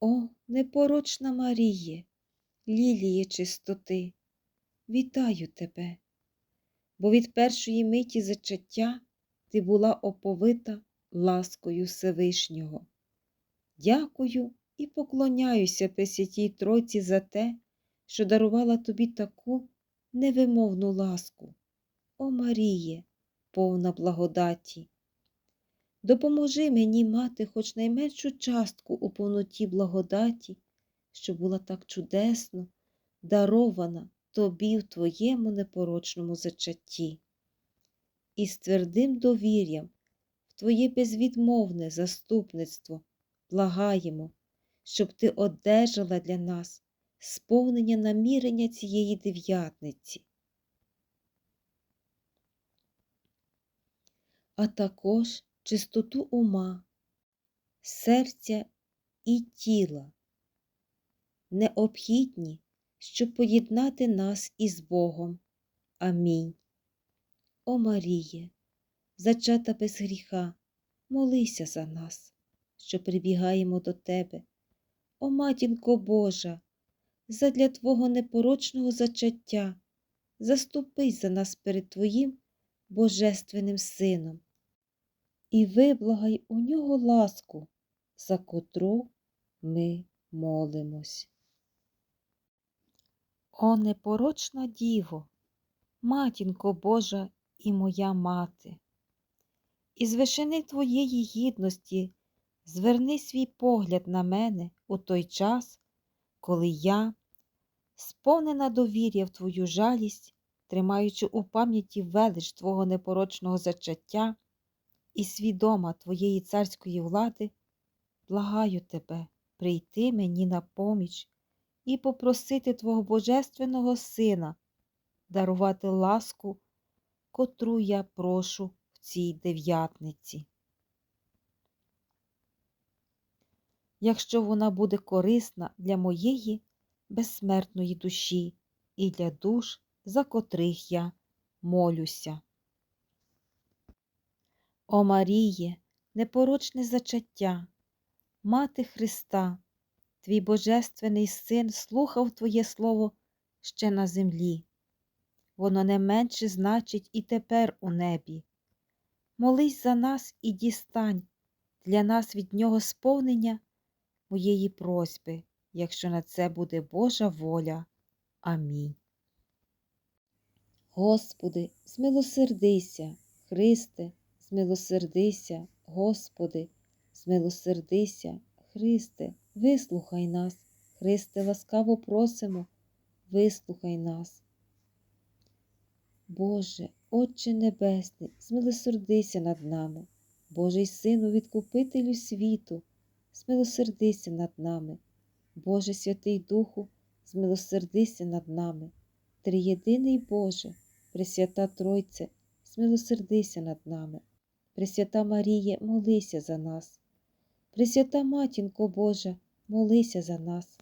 О, непорочна Маріє, ліліє чистоти, вітаю тебе, бо від першої миті зачаття ти була оповита ласкою Всевишнього. Дякую і поклоняюся Пресвятій Тройці за те, що дарувала тобі таку невимовну ласку. О Маріє, повна благодаті. Допоможи мені мати хоч найменшу частку у повноті благодаті, що була так чудесно дарована тобі в твоєму непорочному зачатті. І з твердим довір'ям в твоє безвідмовне заступництво благаємо, щоб ти одержала для нас сповнення намірення цієї дев'ятниці. А також чистоту ума, серця і тіла, необхідні, щоб поєднати нас із Богом. Амінь. О Маріє, зачата без гріха, молися за нас, що прибігаємо до Тебе. О матінко Божа, задля Твого непорочного зачаття, заступись за нас перед Твоїм Божественним Сином і виблагай у нього ласку, за котру ми молимось. О непорочна Діво, матінко Божа і моя мати, із вишини твоєї гідності зверни свій погляд на мене у той час, коли я, сповнена довір'я в твою жалість, тримаючи у пам'яті велич твого непорочного зачаття, і свідома твоєї царської влади, благаю тебе прийти мені на поміч і попросити Твого Божественного Сина дарувати ласку, котру я прошу в цій дев'ятниці. Якщо вона буде корисна для моєї безсмертної душі і для душ, за котрих я молюся. О Маріє, непорочне зачаття, Мати Христа, твій Божественний Син слухав Твоє Слово ще на землі. Воно не менше значить і тепер у небі. Молись за нас і дістань для нас від Нього сповнення моєї просьби, якщо на це буде Божа воля. Амінь. Господи, змилосердися, Христе змилосердися, Господи, змилосердися, Христе, вислухай нас, Христе, ласкаво просимо, вислухай нас. Боже, Отче Небесний, змилосердися над нами, Божий Сину, відкупителю світу, змилосердися над нами, Боже Святий Духу, змилосердися над нами, Триєдиний Боже, Пресвята Тройце, змилосердися над нами. Пресвята Маріє, молися за нас. Пресвята Матінко Божа, молися за нас.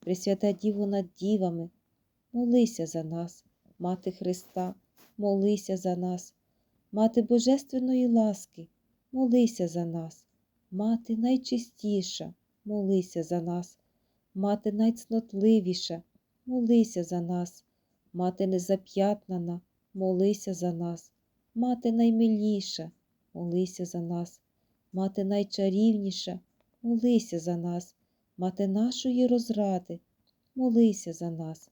Пресвята Діво над дівами, молися за нас, Мати Христа, молися за нас, Мати Божественної ласки, молися за нас, Мати найчистіша, молися за нас, Мати найцнотливіша, молися за нас, Мати незап'ятнана, молися за нас, Мати наймиліша молися за нас, мати найчарівніша, молися за нас, мати нашої розради, молися за нас,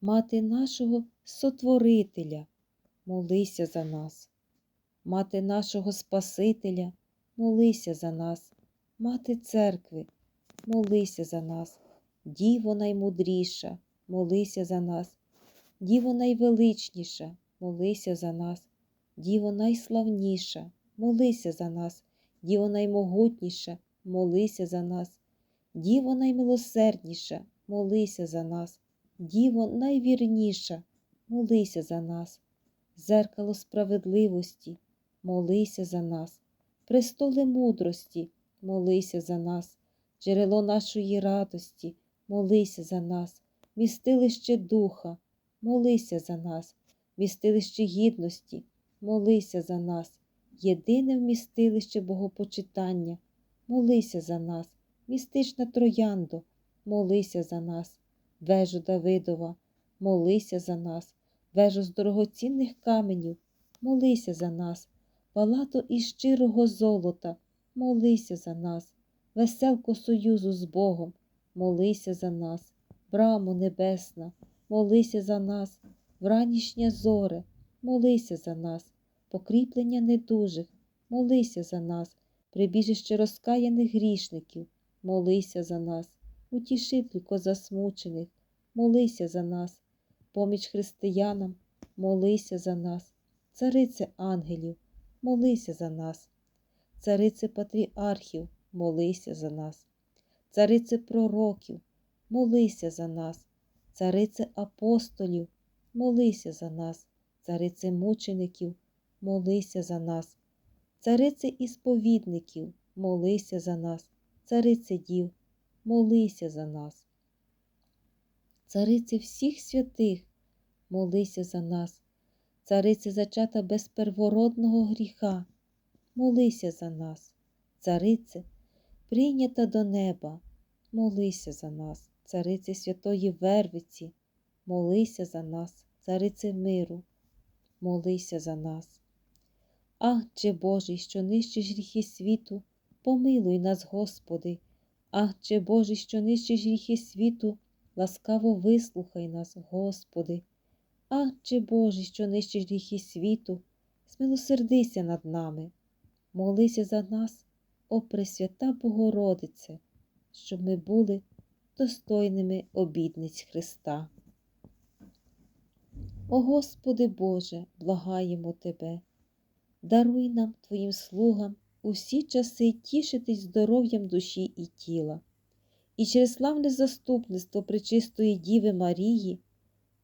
мати нашого Сотворителя, молися за нас, мати нашого Спасителя, молися за нас, мати церкви, молися за нас, Діво наймудріша, молися за нас, Діво найвеличніша, молися за нас. Діво найславніша, молися за нас, Діво наймогутніша, молися за нас, Діво наймилосердніша, молися за нас, Діво найвірніша, молися за нас, зеркало справедливості, молися за нас, престоли мудрості, молися за нас, джерело нашої радості, молися за нас, містилище духа, молися за нас, містилище гідності молися за нас, єдине вмістилище Богопочитання, молися за нас, містична трояндо, молися за нас, вежу Давидова, молися за нас, вежу з дорогоцінних каменів, молися за нас, палато із щирого золота, молися за нас, веселко союзу з Богом, молися за нас, брамо небесна, молися за нас, вранішнє зоре, молися за нас, покріплення недужих, молися за нас, прибіжище розкаяних грішників, молися за нас, утішителько засмучених, молися за нас, поміч християнам, молися за нас, царице ангелів, молися за нас, царице патріархів, молися за нас, царице пророків, молися за нас, царице апостолів, молися за нас, царице мучеників, молися за нас, царице ісповідників, молися за нас, царице дів, молися за нас. Царице всіх святих, молися за нас, царице зачата без первородного гріха, молися за нас, царице, прийнята до неба, молися за нас, царице святої Вервиці, молися за нас, царице миру, молися за нас. Ахче Божий, що нищиш гріхи світу, помилуй нас, Господи, Ахче Божий, що нищиш гріхи світу, ласкаво вислухай нас, Господи. Ахче Божий, що нищиш гріхи світу, смилосердися над нами, молися за нас, о Пресвята Богородице, щоб ми були достойними обідниць Христа. О Господи Боже, благаємо Тебе, даруй нам, Твоїм слугам, усі часи тішитись здоров'ям душі і тіла, і через славне заступництво Пречистої Діви Марії,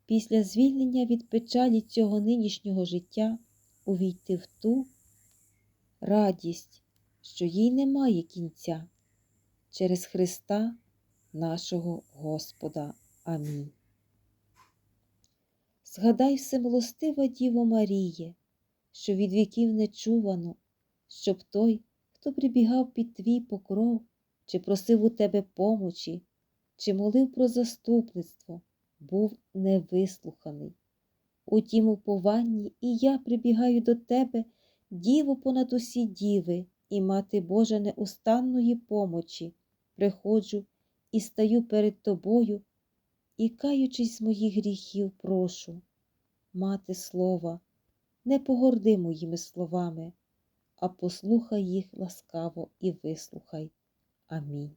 після звільнення від печалі цього нинішнього життя увійти в ту радість, що їй немає кінця, через Христа нашого Господа. Амінь. Згадай всемилостива Діво Маріє, що від віків не чувано, щоб той, хто прибігав під твій покров, чи просив у тебе помочі, чи молив про заступництво, був невислуханий. У тім упованні і я прибігаю до тебе, Діво понад усі діви, і мати Божа неустанної помочі, приходжу і стаю перед тобою, і, каючись з моїх гріхів, прошу, мати слова, не погорди моїми словами, а послухай їх ласкаво і вислухай. Амінь.